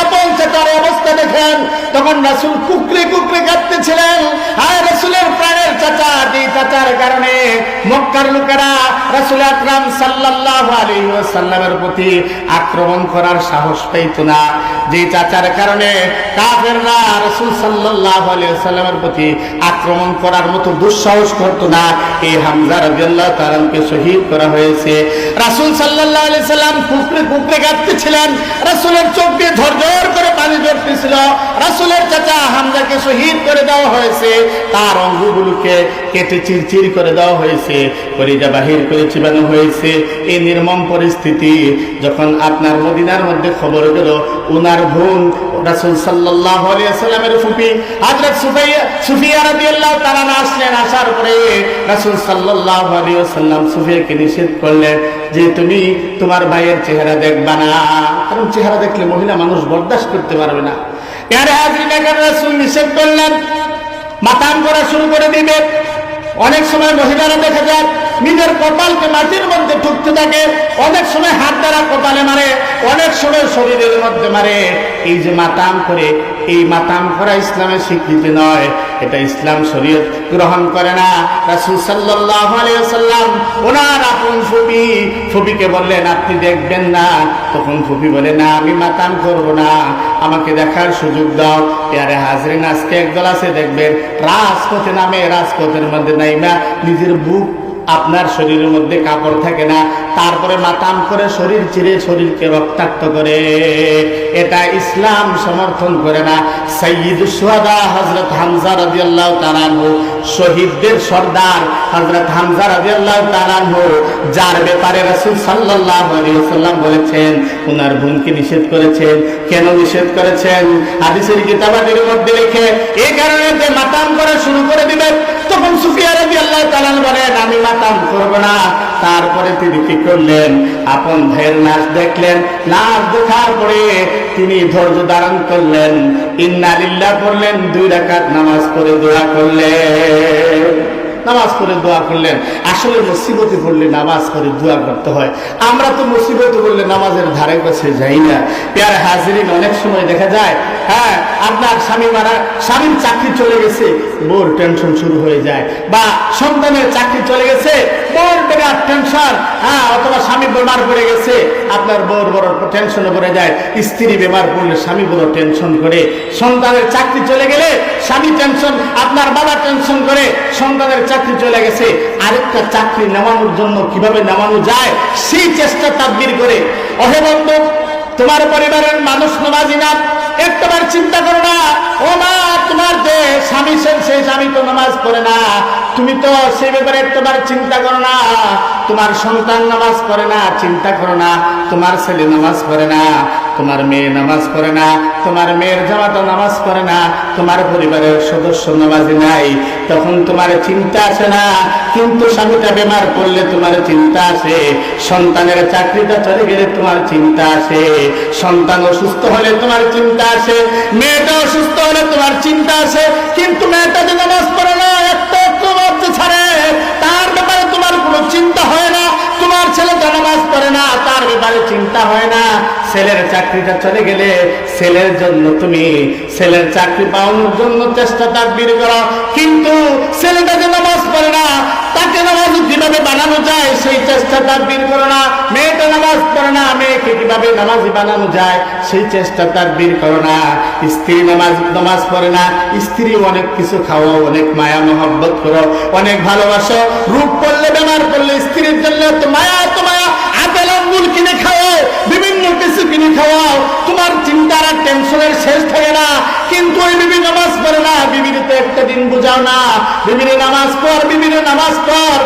আপন দেখেন তখন চাচা চাচার কারণে মক্কার লোকেরা রাসুল আকরাম সাল্লাহ সাল্লামের প্রতি আক্রমণ করার সাহস পাইত না। যে চাচার কারণে কাফেররা রাসুল সাল্লাহ আলী সাল্লামের প্রতি আক্রমণ করার মতো দুঃসাহস করতো না। এই হামজা রাজিয়াল্লাহ তালামকে শহীদ করা হয়েছে। রাসুল সাল্লাহ আলি সাল্লাম কুকরে কুকরে কাঁদতেছিলেন। রাসুলের চোখ দিয়ে ঝরঝর করে পানি ঝরতেছিল রাসুলের চাচা হামজাকে শহীদ করে দেওয়া হয়েছে, তার অঙ্গগুলোকে কেটে চিরচির করে দেওয়া হয়েছে, কলিজা বাহির করে চিবানো হয়েছে। এই নির্মম পরিস্থিতি যখন আপনার মদিনার মধ্যে খবর গেল, উনার বোন রাসুল সাল্লাহ ফুপি হাজরত সুফিয়া আসলেন, আসার পরে রাসূল সাল্লাল্লাহু আলাইহি ওয়াসাল্লাম সুফিয়াকে নিষেধ করলেন যে তুমি তোমার ভাইয়ের চেহারা দেখবা না। কারণ চেহারা দেখলে মহিলা মানুষ বরদাস্ত করতে পারবে না। নিষেধ করলেন করা শুরু করে দিবে। অনেক সময় দেখা যায়, নিজের কপালকে মাটির মধ্যে ঠুকতে থাকে, অনেক সময় হাত দ্বারা কপালে মারে, অনেক সময় শরীরের মধ্যে মারে। এই যে মাতাম করে, এই মাতাম করা ইসলামের স্বীকৃতি নয়। এটা ইসলাম শরীয়ত গ্রহণ করে না। রাসূল সাল্লাল্লাহু আলাইহি ওয়াসাল্লাম ওনার আপন ফুপি, ফুপিকে বললেন, আপনি দেখবেন না। তখন ফুপি বলে, না, আমি মাতাম করব না। আমাকে দেখার সুযোগ দাও। পেয়ারে হাজরিন, আজকে একদল আছে, দেখবেন। রাজপথে নামে, রাজপথের মধ্যে নাইমা নিজের বুক আপনার শরীরের মধ্যে কাপড় থাকে না, তারপরে মাতাম করে শরীর চিরে শরীরকে রক্তাক্ত করে। এটা ইসলাম সমর্থন করে না। সৈয়দ সুহাদা হজরত হামজা রাজি আল্লাহ তালানহু শহীদদের সর্দার হজরত হামজা রাজি আল্লাহ তালানহু যার ব্যাপারে রাসুল সাল্লাহ সাল্লাম বলেছেন ওনার বোনকে নিষেধ করেছেন। কেন নিষেধ করেছেন? হাদিসের কিতাবাদের মধ্যে লিখে এই কারণে মাতাম করা শুরু করে দিবেন তখন সুফিয়া রবি আল্লাহ তালান বলেন, আমি মাতাম করব না। তারপরে তিনি কি করলেন? আপন ভাইয়ের নাচ দেখলেন। নাচ দেখার পরে তিনি ধৈর্য ধারণ করলেন। ইন্নালিল্লাহ পড়লেন দুই রাকাত নামাজ পড়ে দোয়া করলেন। নামাজ পড়ে দোয়া করলেন। আসলে মুসিবতে পড়লে নামাজ পড়ে দোয়া করতে হয়। আমরা তো মুসিবতে পড়লে নামাজের ধারে কাছে যাই না। পেয়ার হাজিরিন অনেক সময় দেখা যায় হ্যাঁ আপনার স্বামী মারা, স্বামীর চাকরি চলে গেছে বোর টেনশন শুরু হয়ে যায়। বা সন্তানের চাকরি চলে গেছে বোর বেকার টেনশন হ্যাঁ অথবা স্বামী বেমার পড়ে গেছে, আপনার বোর বড় টেনশনে পড়ে যায়। স্ত্রী বেমার পড়লে স্বামী বড় টেনশন করে। সন্তানের চাকরি চলে গেলে স্বামী টেনশন আপনার বাবা টেনশন করে। সন্তানের চাকরি চলে গেছে, আরেকটা চাকরি নেওয়ানোর জন্য কীভাবে নেওয়ানো যায়, সেই চেষ্টা তাদবির করে। অহে বন্ধু, তোমার পরিবারের মানুষ নামাজি না, একটাবার চিন্তা করো না, ও মা, তোমার যে স্বামী সে- সেই স্বামী তো নামাজ পড়ে না। তুমি তো সে ব্যাপারে একটাবার চিন্তা করো না, তোমার সন্তান নামাজ পড়ে না, চিন্তা করো না, তোমার ছেলে নামাজ পড়ে না। তোমার মেয়ে নামাজ পড়ে না, তোমার মেয়ের জামাতা নামাজ পড়ে না, তোমার পরিবারের সদস্য নামাজি নাই, তখন তোমার চিন্তা আসে না। কিন্তু স্বামীটা বেমার পড়লে তোমার চিন্তা আসে, সন্তানের চাকরিটা চলে গেলে তোমার চিন্তা আসে, সন্তান অসুস্থ হলে তোমার চিন্তা আসে, মেয়েটা অসুস্থ হলে তোমার চিন্তা আসে, কিন্তু তার ব্যাপারে চিন্তা হয় না, ছেলের চাকরিটা চলে গেলে ছেলের জন্য তুমি ছেলের চাকরি পাওয়ানোর জন্য চেষ্টা তাকবির করো। কিন্তু ছেলেটা যে নামাজ পড়ে না, তাকে নামাজ কীভাবে বানানো যায়, সেই চেষ্টা তাকবির করো না। মেয়েটা নামাজ পড়ে না, মেয়েকে কীভাবে নামাজি বানানো যায়, সেই চেষ্টা তাকবির করো না। স্ত্রী নামাজ নামাজ পড়ে না, স্ত্রী অনেক কিছু খাওয়াও, অনেক মায়া, মহব্বত করো, অনেক ভালোবাসো। রূপ পড়লে বেমার পড়লে স্ত্রীর জন্য তো মায়া আঙ্গুল কিনে খাও বিভিন্ন কিছু কিনে খাওয়াও, তোমার চিন্তার আর টেনশনের শেষ থাকে না। কিন্তু ওই বিবি নামাজ পড়ে না। বিবির তো একটা দিন বুঝাও না। বিবির নামাজ পড়, বিবির নামাজ পড়।